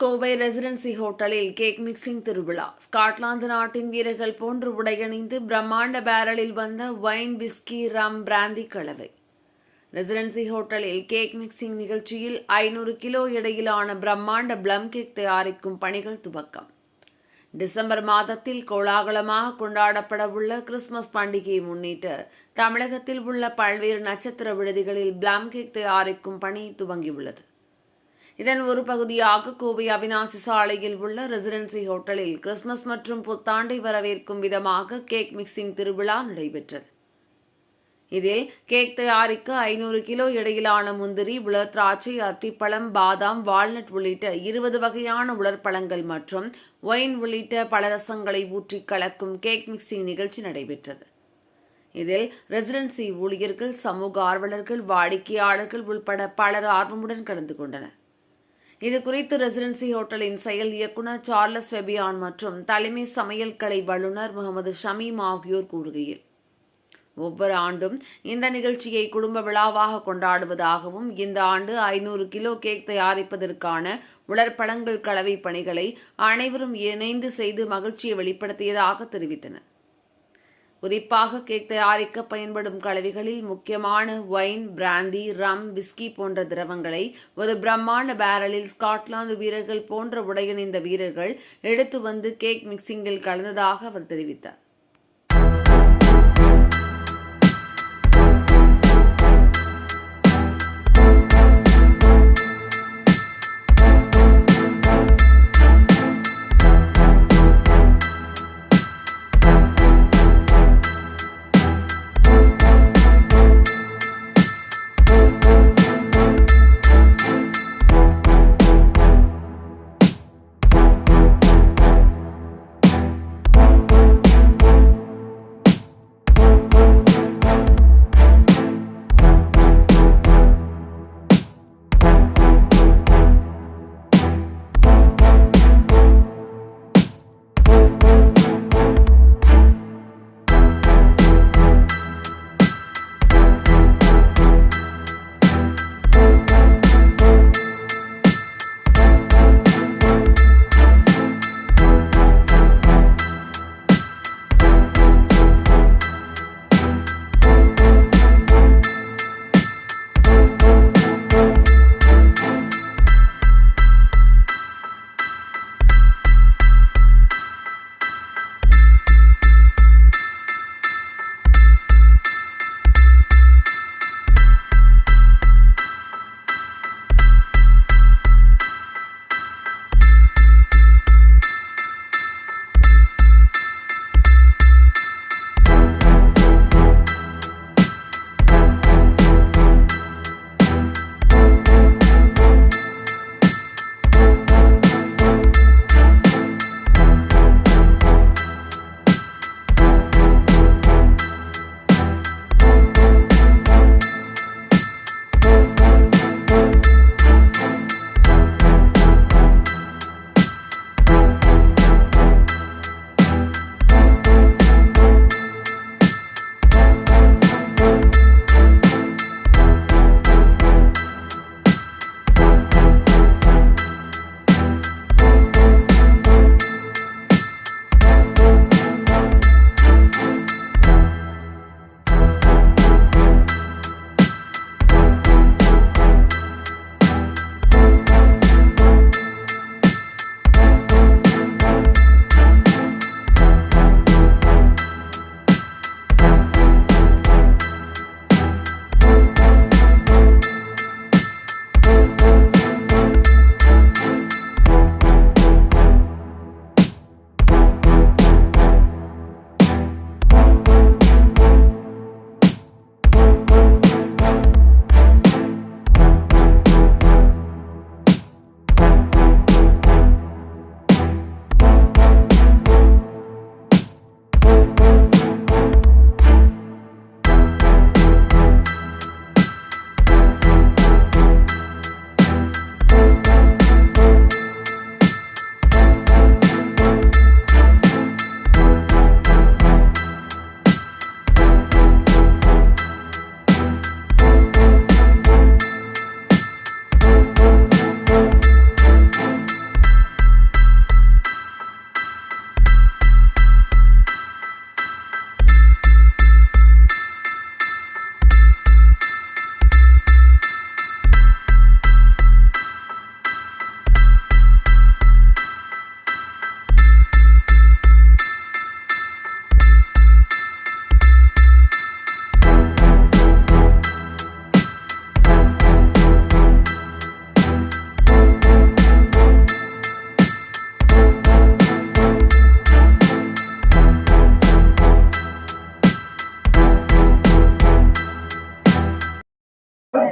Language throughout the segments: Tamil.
கோவை ரெசிடென்சி ஹோட்டலில் கேக் மிக்சிங் திருவிழா. ஸ்காட்லாந்து நாட்டின் வீரர்கள் போன்று உடையணிந்து பிரம்மாண்ட பேரலில் வந்த வைன் விஸ்கி ரம் பிராந்தி கலவை. ரெசிடென்சி ஹோட்டலில் கேக் மிக்சிங் நிகழ்ச்சியில் ஐநூறு கிலோ எடையிலான பிரம்மாண்ட பிளம் கேக் தயாரிக்கும் பணிகள் துவக்கம். டிசம்பர் மாதத்தில் கோலாகலமாக கொண்டாடப்படவுள்ள கிறிஸ்துமஸ் பண்டிகையை முன்னிட்டு தமிழகத்தில் உள்ள பல்வேறு நட்சத்திர விடுதிகளில் பிளம் கேக் தயாரிக்கும் பணி துவங்கியுள்ளது. இதன் ஒரு பகுதியாக கோவை அவினாசி சாலையில் உள்ள ரெசிடென்சி ஹோட்டலில் கிறிஸ்துமஸ் மற்றும் புத்தாண்டை வரவேற்கும் விதமாக கேக் மிக்சிங் திருவிழா நடைபெற்றது. இதில் கேக் தயாரிக்க ஐநூறு கிலோ இடையிலான முந்திரி உலர் திராட்சை அத்திப்பழம் பாதாம் வால்நட் உள்ளிட்ட இருபது வகையான உலர்பழங்கள் மற்றும் ஒயின் உள்ளிட்ட பலரசங்களை ஊற்றி கலக்கும் கேக் மிக்சிங் நிகழ்ச்சி நடைபெற்றது. இதில் ரெசிடென்சி ஊழியர்கள் சமூக ஆர்வலர்கள் வாடிக்கையாளர்கள் உள்பட பலர் ஆர்வமுடன் கலந்து கொண்டனர். இது குறித்து ரெசிடென்சி ஹோட்டலின் செயல் இயக்குநர் சார்லஸ் வெபியான் மற்றும் தலைமை சமையல் கலை வல்லுநர் முகமது ஷமீம் ஆகியோர் கூறுகையில் ஒவ்வொரு ஆண்டும் இந்த நிகழ்ச்சியை குடும்ப விழாவாக கொண்டாடுவதாகவும் இந்த ஆண்டு ஐநூறு கிலோ கேக் தயாரிப்பதற்கான உலர்பழங்கள் கலவை பணிகளை அனைவரும் இணைந்து செய்து மகிழ்ச்சியை வெளிப்படுத்தியதாக தெரிவித்தனர். குறிப்பாக கேக் தயாரிக்க பயன்படும் கலவைகளில் முக்கியமான ஒயின் பிராந்தி ரம் விஸ்கி போன்ற திரவங்களை ஒரு பிரம்மாண்ட பேரலில் ஸ்காட்லாந்து வீரர்கள் போன்ற உடையணிந்த வீரர்கள் எடுத்து வந்து கேக் மிக்சிங்கில் கலந்ததாக அவர் தெரிவித்தார்.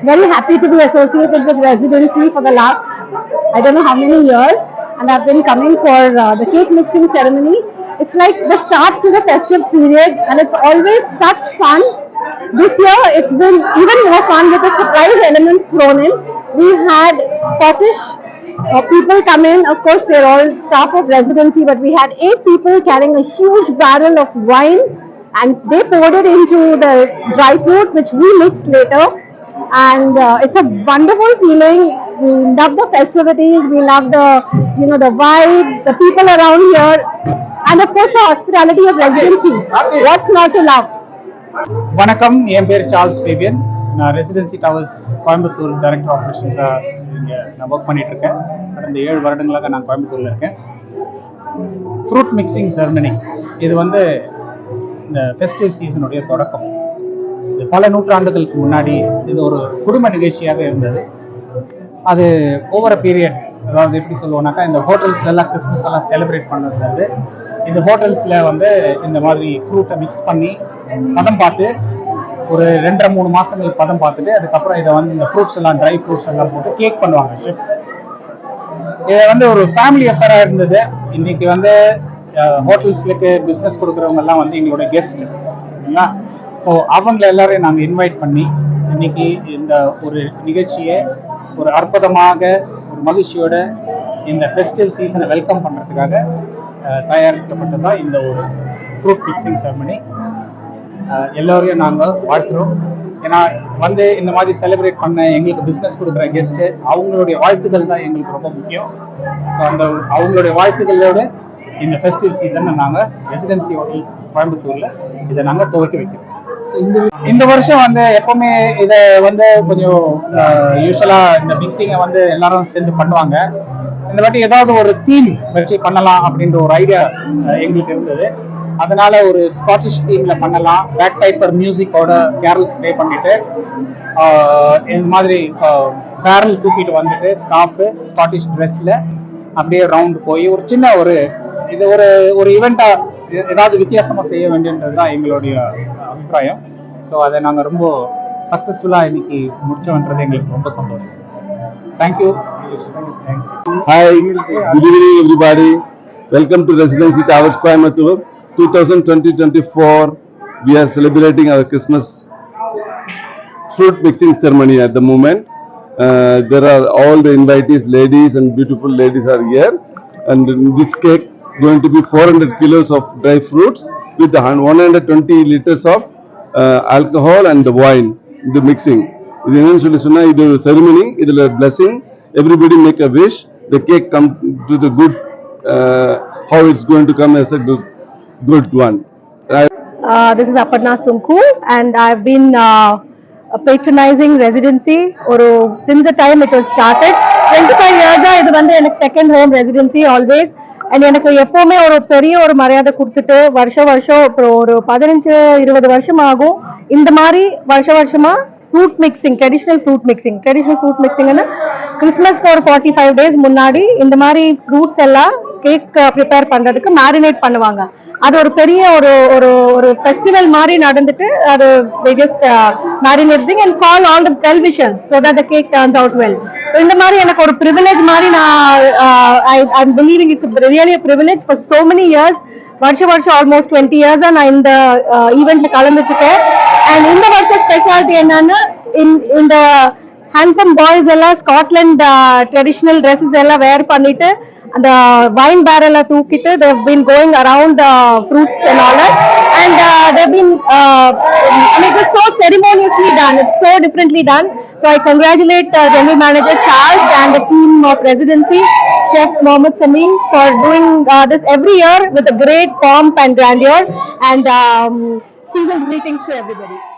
Very happy to be associated with residency for the last, I don't know how many years, and I've been coming for uh, the cake mixing ceremony. It's like the start to the festive period, and it's always such fun. This year, it's been even more fun with a surprise element thrown in. We had Scottish uh, people come in. Of course, they're all staff of residency, but we had eight people carrying a huge barrel of wine, and they poured it into the dry fruit, which we mixed later. And uh, it's a wonderful feeling. We love the festivities. We love the, you know, the vibe, the people around here, and of course the hospitality of residency. What's not to love? வணக்கம் என் பேர் சார்ல்ஸ் ஃபேபியன் நான் ரெசிடென்சி டவர்ஸ் கோயம்புத்தூர் டைரக்டர் ஆப்ரேஷன்ஸாக இங்கே நான் ஒர்க் பண்ணிட்டு இருக்கேன் கடந்த ஏழு வருடங்களாக நான் கோயம்புத்தூரில் இருக்கேன் ஃப்ரூட் மிக்சிங் செர்மனி இது வந்து இந்த ஃபெஸ்டிவ் சீசனுடைய தொடக்கம் பல நூற்றாண்டுகளுக்கு முன்னாடி இது ஒரு குடும்ப நிகழ்ச்சியாக இருந்தது. அது ஓவர பீரியட் அதாவது எப்படி சொல்லுவோம்னாக்கா இந்த ஹோட்டல்ஸ்ல எல்லாம் கிறிஸ்மஸ் எல்லாம் செலிப்ரேட் பண்ணுறது இந்த ஹோட்டல்ஸ்ல வந்து இந்த மாதிரி ஃப்ரூட்டை மிக்ஸ் பண்ணி பதம் பார்த்து ஒரு ரெண்டரை மூணு மாசங்களுக்கு பதம் பார்த்துட்டு அதுக்கப்புறம் இதை வந்து இந்த ஃப்ரூட்ஸ் எல்லாம் ட்ரை ஃப்ரூட்ஸ் எல்லாம் போட்டு கேக் பண்ணுவாங்க ஷெஃப் இது வந்து ஒரு ஃபேமிலி அஃபேரா இருந்தது. இன்னைக்கு வந்து ஹோட்டல்ஸ்லுக்கு பிஸ்னஸ் கொடுக்குறவங்க எல்லாம் வந்து எங்களோட கெஸ்ட் இல்லைங்களா? ஸோ அவங்கள எல்லாரையும் நாங்கள் இன்வைட் பண்ணி இன்னைக்கு இந்த ஒரு நிகழ்ச்சியை ஒரு அற்புதமாக ஒரு மகிழ்ச்சியோட இந்த ஃபெஸ்டிவல் சீசனை வெல்கம் பண்ணுறதுக்காக தயாரிக்கப்பட்டதா இந்த ஒரு ஃப்ரூட் பிக்சிங் செரமனி எல்லோரையும் நாங்கள் வாழ்த்துறோம். ஏன்னா வந்து இந்த மாதிரி செலிப்ரேட் பண்ண எங்களுக்கு பிஸ்னஸ் கொடுக்குற கெஸ்ட்டு அவங்களுடைய வாழ்த்துக்கள் தான் எங்களுக்கு ரொம்ப முக்கியம். ஸோ அந்த அவங்களுடைய வாழ்த்துக்களோட இந்த ஃபெஸ்டிவல் சீசனை நாங்கள் ரெசிடென்சி ஹோட்டல்ஸ் கோயம்புத்தூரில் இதை நாங்கள் துவக்கி வைக்கிறோம். இந்த வருஷம் வந்து எப்பவுமே இதை வந்து கொஞ்சம் யூஸ்வலா இந்த மிக்சிங்கை வந்து எல்லாரும் சேர்ந்து பண்ணுவாங்க. இந்த வாட்டி ஏதாவது ஒரு தீம் வச்சு பண்ணலாம் அப்படின்ற ஒரு ஐடியா எங்களுக்கு இருந்தது. அதனால ஒரு ஸ்காட்டிஷ் தீம்ல பண்ணலாம். பேக் டைப்பர் மியூசிக்கோட கேரல்ஸ் ப்ளே பண்ணிட்டு இந்த மாதிரி பேரல் தூக்கிட்டு வந்துட்டு ஸ்டாஃப் ஸ்காட்டிஷ் ட்ரெஸ்ல அப்படியே ரவுண்ட் போய் ஒரு சின்ன ஒரு இது ஒரு ஒரு ஈவெண்டா ஏதாவது வித்தியாசமா செய்ய வேண்டியன்றது தான் எங்களுடைய அபிப்பிராயம் ஸோ அதை நாங்கள் ரொம்ப சக்ஸஸ்ஃபுல்லாக இன்னைக்கு முடிச்சோன்றது எங்களுக்கு ரொம்ப சந்தோஷம் thank you thank you Hi, good evening everybody. Welcome to Residency Towers Coimbatore. 2020-24, we are celebrating our Christmas fruit mixing ceremony at the moment. Uh, there are all the invitees, ladies and beautiful ladies are here. And in this cake going to be 400 kilos of dry fruits with the hun- 120 liters of uh, alcohol and the wine, the mixing. இது என்னன்னு சொல்லி சொன்னா இது ஒரு செரிமனி இதுல blessing everybody make a wish the cake come to the good uh, how it's going to come as a good good one I, Uh, this is Aparna Sunku, and I've been uh, patronizing residency ஒரு since the time it was started. 25 years இது வந்து எனக்கு second home residency always and எனக்கு எப்பவுமே ஒரு பெரிய ஒரு மரியாதை கொடுத்துட்டு வருஷம் வருஷம் அப்புறம் ஒரு பதினஞ்சு இருபது வருஷம் ஆகும். இந்த மாதிரி வருஷ வருஷமா fruit mixing traditional fruit mixing traditional fruit மிக்சிங்னா கிறிஸ்மஸ்க்கு ஒரு ஃபார்ட்டி ஃபைவ் டேஸ் முன்னாடி இந்த மாதிரி ஃப்ரூட்ஸ் எல்லாம் கேக் ப்ரிப்பேர் பண்றதுக்கு மேரினேட் பண்ணுவாங்க. அது ஒரு பெரிய ஒரு ஒரு ஒரு ஃபெஸ்டிவல் மாதிரி நடந்துட்டு அது just marinating and call all the well visions so that the cake turns out well இந்த மாதிரி எனக்கு ஒரு ப்ரிவிலேஜ் மாதிரி நான் I I'm believing it's really privilege for so many years வருஷம் வருஷம் ஆல்மோஸ்ட் டுவெண்ட்டி இயர்ஸா நான் இந்த ஈவெண்ட்ல கலந்துட்டுருக்கேன் அண்ட் இந்த வருஷம் ஸ்பெஷாலிட்டி என்னன்னா இந்த- இந்த ஹேண்ட்ஸம் பாய்ஸ் எல்லாம் ஸ்காட்லாண்ட் ட்ரெடிஷ்னல் ட்ரெஸ்ஸஸ் எல்லாம் வேர் பண்ணிட்டு அந்த வைன் பேரல தூக்கிட்டு they've been around fruits the and and all that. And differently they've so I congratulate uh, General Manager Charles and the team of residency Chef Mohammed Samin for doing uh, this every year with a great pomp and grandeur and um, season greetings to everybody